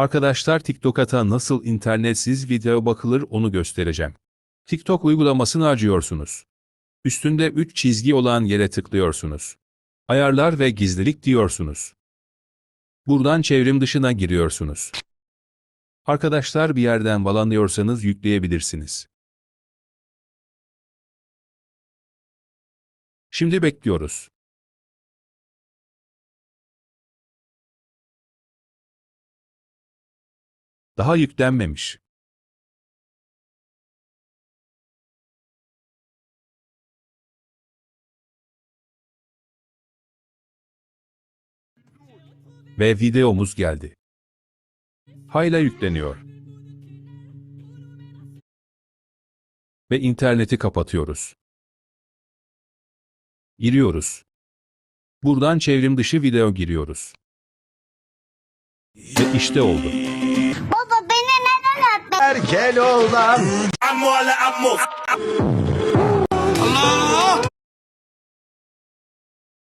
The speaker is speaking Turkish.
Arkadaşlar TikTok'a nasıl internetsiz video bakılır onu göstereceğim. TikTok uygulamasını açıyorsunuz. Üstünde 3 çizgi olan yere tıklıyorsunuz. Ayarlar ve gizlilik diyorsunuz. Buradan çevrim dışına giriyorsunuz. Arkadaşlar bir yerden bağlanıyorsanız yükleyebilirsiniz. Şimdi bekliyoruz. Daha yüklenmemiş. Ve videomuz geldi. Hayla yükleniyor. Ve interneti kapatıyoruz. Giriyoruz. Buradan çevrim dışı video giriyoruz. Ve işte oldu. Baba